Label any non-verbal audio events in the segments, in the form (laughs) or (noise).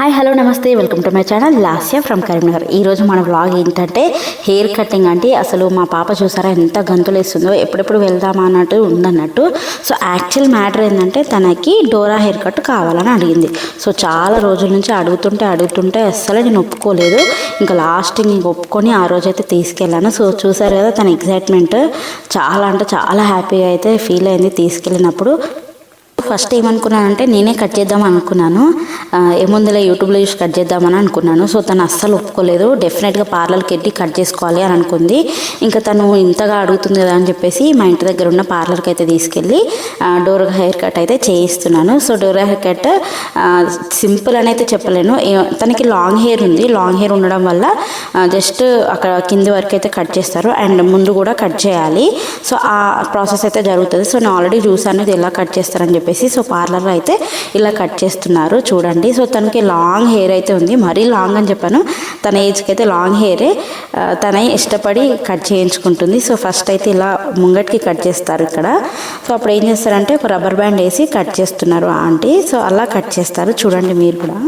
Hi hello నమస్తే. Welcome to my channel. Lasya from Karimnagar. ఈరోజు మన వ్లాగ్ ఏంటంటే హెయిర్ కటింగ్ అంటే అసలు మా పాప చూసారా ఎంత గంతులేస్తుందో ఎప్పుడెప్పుడు వెళ్దామా అన్నట్టు ఉందన్నట్టు. సో యాక్చువల్ మ్యాటర్ ఏంటంటే తనకి డోరా హెయిర్ కట్ కావాలని అడిగింది. సో చాలా రోజుల నుంచి అడుగుతుంటే అడుగుతుంటే అస్సలు నేను ఒప్పుకోలేదు. ఇంకా లాస్ట్ ఇంక ఒప్పుకొని ఆ రోజు అయితే తీసుకెళ్ళాను. సో చూసారు కదా తన ఎగ్జైట్మెంట్ చాలా అంటే చాలా హ్యాపీగా అయితే ఫీల్ అయింది తీసుకెళ్ళినప్పుడు. ఫస్ట్ ఏమనుకున్నానంటే నేనే కట్ చేద్దాం అనుకున్నాను. ఏముందిలే యూట్యూబ్లో చూసి కట్ చేద్దామని అనుకున్నాను. సో తను అస్సలు ఒప్పుకోలేదు. డెఫినెట్గా పార్లర్కి వెళ్ళి కట్ చేసుకోవాలి అని అనుకుంది. ఇంకా తను ఇంతగా అడుగుతుంది కదా అని చెప్పేసి మా ఇంటి దగ్గర ఉన్న పార్లర్కి అయితే తీసుకెళ్ళి డోర్ హెయిర్ కట్ అయితే చేయిస్తున్నాను. సో డోర్ హెయిర్ కట్ సింపుల్ అని అయితే చెప్పలేను. తనకి లాంగ్ హెయిర్ ఉంది. లాంగ్ హెయిర్ ఉండడం వల్ల జస్ట్ అక్కడ కింది వరకు అయితే కట్ చేస్తారు. అండ్ ముందు కూడా కట్ చేయాలి. సో ఆ ప్రాసెస్ అయితే జరుగుతుంది. సో నేను ఆల్రెడీ చూసాను ఇది ఎలా కట్ చేస్తారని చెప్పేసి సో పార్లర్లో అయితే ఇలా కట్ చేస్తున్నారు. చూడండి. సో తనకి లాంగ్ హెయిర్ అయితే ఉంది. మరీ లాంగ్ అని చెప్పాను. తన ఏజ్కి అయితే లాంగ్ హెయిరే. తన ఇష్టపడి కట్ చేయించుకుంటుంది. సో ఫస్ట్ అయితే ఇలా ముంగటికి కట్ చేస్తారు ఇక్కడ. సో అప్పుడు ఏం చేస్తారంటే ఒక రబ్బర్ బ్యాండ్ వేసి కట్ చేస్తున్నారు ఆంటీ. సో అలా కట్ చేస్తారు. చూడండి మీరు కూడా.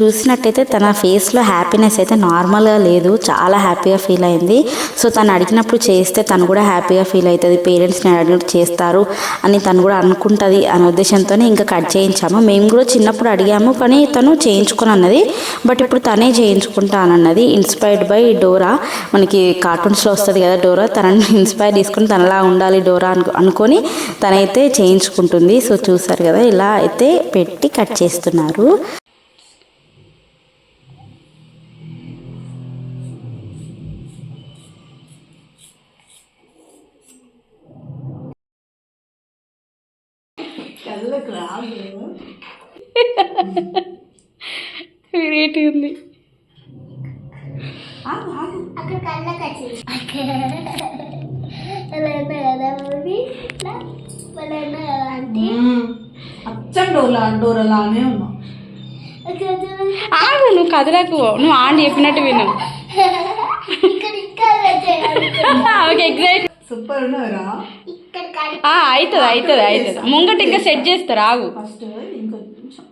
చూసినట్టయితే తన ఫేస్లో హ్యాపీనెస్ అయితే నార్మల్గా లేదు. చాలా హ్యాపీగా ఫీల్ అయింది. సో తను అడిగినప్పుడు చేస్తే తను కూడా హ్యాపీగా ఫీల్ అవుతుంది. పేరెంట్స్ని అడిగినట్టు చేస్తారు అని తను కూడా అనుకుంటుంది అనే ఉద్దేశంతోనే ఇంకా కట్ చేయించాము. మేము కూడా చిన్నప్పుడు అడిగాము కానీ తను చేయించుకుని అన్నది బట్ ఇప్పుడు తనే చేయించుకుంటానన్నది. ఇన్స్పైర్డ్ బై డోరా మనకి కార్టూన్స్లో వస్తుంది కదా డోరా తనని ఇన్స్పైర్ తీసుకొని తనలా ఉండాలి డోరా అను అనుకొని తనైతే చేయించుకుంటుంది. సో చూసారు కదా ఇలా అయితే పెట్టి కట్ చేస్తున్నారు. వెరైటీ ఉంది. అక్కడ కళ్ళకి వచ్చింది అచ్చం డోలా డోరలానే ఉన్నా. ఆగు నువ్వు కదలకు నువ్వు ఆంటీ చెప్పినట్టు విను. ఎగ్జైట్ (laughs) సూపర్ కాడి అవుతుంది అవుతుంది అవుతుంది ముంగట ఇంకా సెట్ చేస్తారు ఆగు ఫస్ట్ ఇంకొంచెం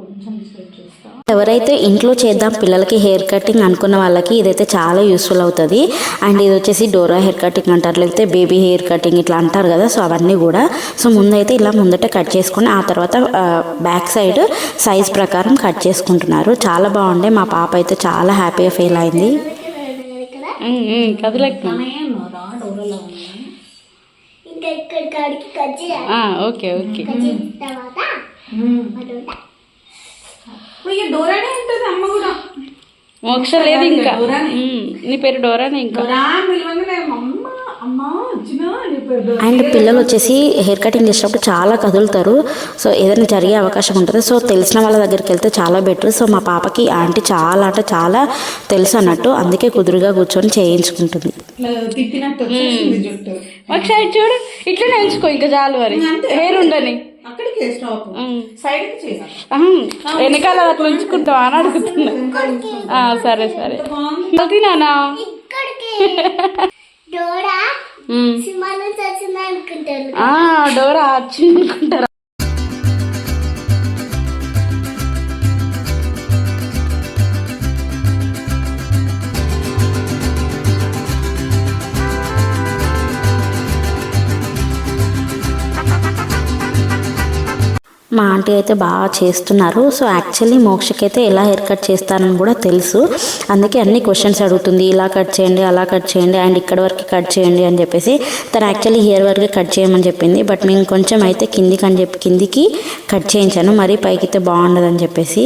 కొంచెం సెట్ చేస్తా. ఎవరైతే ఇంట్లో చేద్దాం పిల్లలకి హెయిర్ కటింగ్ అనుకున్న వాళ్ళకి ఇదైతే చాలా యూస్ఫుల్ అవుతుంది. అండ్ ఇది వచ్చేసి డోరా హెయిర్ కటింగ్ అంటారు లేకపోతే బేబీ హెయిర్ కటింగ్ ఇట్లా అంటారు కదా సో అవన్నీ కూడా. సో ముందైతే ఇలా ముందట కట్ చేసుకొని ఆ తర్వాత బ్యాక్ సైడ్ సైజ్ ప్రకారం కట్ చేసుకుంటున్నారు. చాలా బాగుండే మా పాప అయితే చాలా హ్యాపీగా ఫీల్ అయింది. Okay okay. మోక్ష లేదు ఇంకా. నీ పేరు డోరానే ఇంకా డోరా పిలవంగానే అమ్మ అమ్మ వచ్చిన నీ పేరు డోరా. అండ్ పిల్లలు వచ్చేసి హెయిర్ కటింగ్ చేసినప్పుడు చాలా కదులుతారు. సో ఏదైనా జరిగే అవకాశం ఉంటుంది. సో తెలిసిన వాళ్ళ దగ్గరికి వెళ్తే చాలా బెటర్. సో మా పాపకి ఆంటీ చాలా అంటే చాలా తెలుసు అన్నట్టు. అందుకే కుదురుగా కూర్చొని చేయించుకుంటుంది. ఇట్లా తిప్పినట్టు వచ్చేసింది జుట్టు. ఒకసారి చూడు. ఇట్లనే ఉంచుకో ఇంకా చాలు మరి. హెయిర్ ఉండని. వెనకాల అట్లా ఉంచుకుంటావా అని అడుగుతున్నా. ఆ, సరే సరే. తినానా? (laughs) డోరా నుంచి వచ్చింది అనుకుంటారు. మా ఆంటీ అయితే బాగా చేస్తున్నారు. సో యాక్చువల్లీ మోక్షకి అయితే ఎలా హెయిర్ కట్ చేస్తానని కూడా తెలుసు. అందుకే అన్ని క్వశ్చన్స్ అడుగుతుంది. ఇలా కట్ చేయండి అలా కట్ చేయండి అండ్ ఇక్కడ వరకు కట్ చేయండి అని చెప్పేసి తను యాక్చువల్లీ హెయిర్ వరకు కట్ చేయమని చెప్పింది. బట్ మేము కొంచెం అయితే కిందికి అని చెప్పి కిందికి కట్ చేయించాను. మరీ పైకి అయితే బాగుండదని చెప్పేసి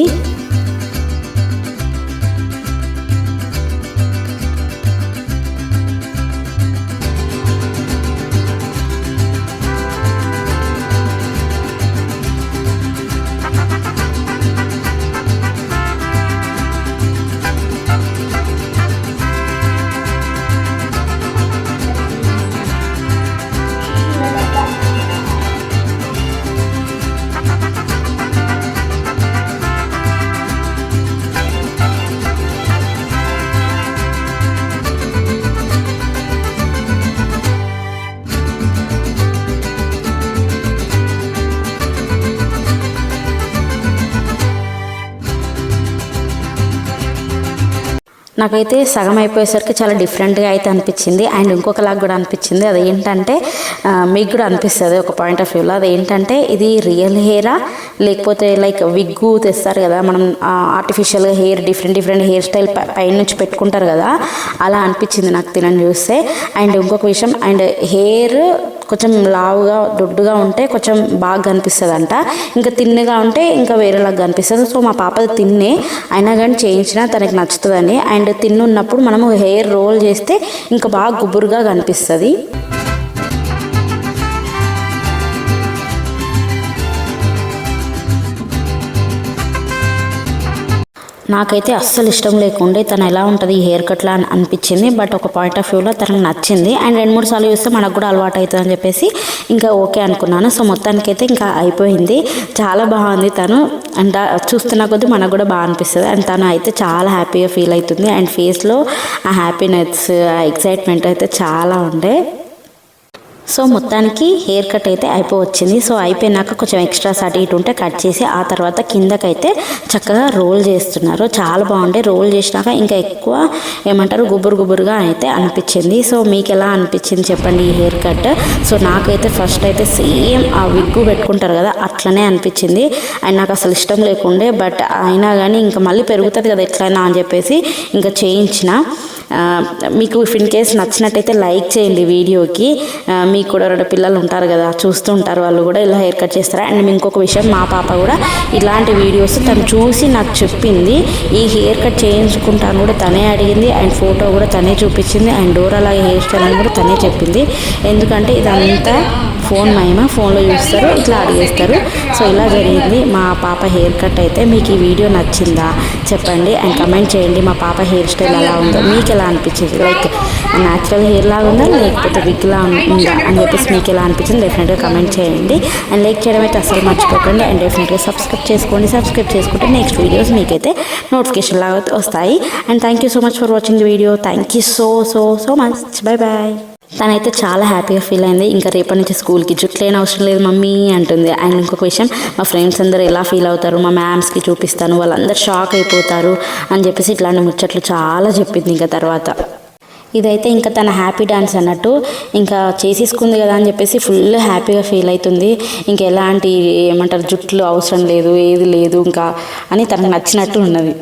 నాకైతే సగం అయిపోయేసరికి చాలా డిఫరెంట్గా అయితే అనిపించింది. అండ్ ఇంకొకలాగా కూడా అనిపించింది. అది ఏంటంటే మీకు కూడా అనిపిస్తుంది ఒక పాయింట్ ఆఫ్ వ్యూలో అది ఏంటంటే ఇది రియల్ హెయిరా? లేకపోతే లైక్ విగ్గు తెస్తారు కదా మనం ఆర్టిఫిషియల్గా hair different different hair style పైన నుంచి పెట్టుకుంటారు కదా అలా అనిపించింది నాకు తినని చూస్తే. అండ్ ఇంకొక విషయం అండ్ హెయిర్ కొంచెం లావుగా దొడ్డుగా ఉంటే కొంచెం బాగా కనిపిస్తుంది అంట ఇంకా తిన్నగా ఉంటే ఇంకా వేరేలాగా కనిపిస్తుంది. సో మా పాపది తిన్నే. అయినా కానీ చేయించినా తనకి నచ్చుతుందని. అండ్ తిన్నున్నప్పుడు మనము హెయిర్ రోల్ చేస్తే ఇంకా బాగా గుబురుగా కనిపిస్తుంది. నాకైతే అస్సలు ఇష్టం లేకుండే తను ఎలా ఉంటుంది ఈ హెయిర్ కట్లా అని అనిపించింది. బట్ ఒక పాయింట్ ఆఫ్ వ్యూలో తనకు నచ్చింది. అండ్ రెండు మూడు సార్లు చూస్తే మనకు కూడా అలవాటు అవుతుంది అని చెప్పేసి ఇంకా ఓకే అనుకున్నాను. సో మొత్తానికి అయితే ఇంకా అయిపోయింది. చాలా బాగుంది తను. అండ్ చూస్తున్న కొద్దీ మనకు కూడా బాగా అనిపిస్తుంది. అండ్ తను అయితే చాలా హ్యాపీగా ఫీల్ అవుతుంది. అండ్ ఫేస్లో ఆ హ్యాపీనెస్ ఆ ఎక్సైట్మెంట్ అయితే చాలా ఉండే. సో మొత్తానికి హెయిర్ కట్ అయితే అయిపోవచ్చింది. సో అయిపోయినాక కొంచెం ఎక్స్ట్రా అటు ఇటు ఉంటే కట్ చేసి ఆ తర్వాత కిందకైతే చక్కగా రోల్ చేస్తున్నారు. చాలా బాగుండే. రోల్ చేసినాక ఇంకా ఎక్కువ ఏమంటారు గుబురు గుబురుగా అయితే అనిపించింది. సో మీకు ఎలా అనిపించింది చెప్పండి ఈ హెయిర్ కట్? సో నాకైతే ఫస్ట్ అయితే సేమ్ ఆ విగ్గు పెట్టుకుంటారు కదా అట్లనే అనిపించింది. అండ్ నాకు అసలు ఇష్టం లేకుండే బట్ అయినా కానీ ఇంకా మళ్ళీ పెరుగుతుంది కదా ఎట్లయినా అని చెప్పేసి ఇంకా చేయించిన. మీకు ఇన్ కేస్ నచ్చినట్టయితే లైక్ చేయండి వీడియోకి. మీకు కూడా రెండు పిల్లలు ఉంటారు కదా చూస్తూ ఉంటారు వాళ్ళు కూడా ఇలా హెయిర్ కట్ చేస్తారు? అండ్ ఇంకొక విషయం మా పాప కూడా ఇలాంటి వీడియోస్ తను చూసి నాకు చెప్పింది. ఈ హెయిర్ కట్ చేయించుకుంటాను కూడా తనే అడిగింది. అండ్ ఫోటో కూడా తనే చూపించింది. అండ్ డోర్ అలాగే హెయిర్ స్టైల్ అని కూడా తనే చెప్పింది. ఎందుకంటే ఇదంతా ఫోన్ మహిమ ఫోన్లో చూస్తారు ఇట్లా అడిగేస్తారు. సో ఇలా జరిగింది. మా పాప హెయిర్ కట్ అయితే మీకు ఈ వీడియో నచ్చిందా చెప్పండి అండ్ కమెంట్ చేయండి. మా పాప హెయిర్ స్టైల్ ఎలా ఉందో. మీకు ఎలా అనిపించింది? లైక్ న్యాచురల్ హెయిర్ లాగా ఉందా? లేకపోతే విగ్ లా ఉందా? అని చెప్పేసి మీకు ఎలా అనిపించింది? డెఫినెట్గా కమెంట్ చేయండి. అండ్ లైక్ చేయడం అయితే అసలు మర్చిపోకండి. అండ్ డెఫినెట్గా సబ్స్క్రైబ్ చేసుకోండి. సబ్స్క్రైబ్ చేసుకుంటే నెక్స్ట్ వీడియోస్ మీకైతే నోటిఫికేషన్ లాగా వస్తాయి. And thank you so much for watching the video thank you so so so much bye bye తనైతే చాలా హ్యాపీగా ఫీల్ అయింది. ఇంకా రేపటి నుంచి స్కూల్కి జుట్లేని అవసరం లేదు మమ్మీ అంటుంది. అండ్ ఇంకొక విషయం మా ఫ్రెండ్స్ అందరూ ఎలా ఫీల్ అవుతారు? మా మ్యామ్స్కి చూపిస్తాను. వాళ్ళందరూ షాక్ అయిపోతారు అని చెప్పేసి ఇట్లాంటి ముచ్చట్లు చాలా చెప్పింది ఇంకా తర్వాత. ఇదైతే ఇంకా తన హ్యాపీ డాన్స్ అన్నట్టు ఇంకా చేసేసుకుంది కదా అని చెప్పేసి ఫుల్ హ్యాపీగా ఫీల్ అవుతుంది. ఇంకా ఎలాంటి ఏమంటారు జుట్లు అవసరం లేదు ఏది లేదు ఇంకా అని తనకు నచ్చినట్టు ఉన్నది.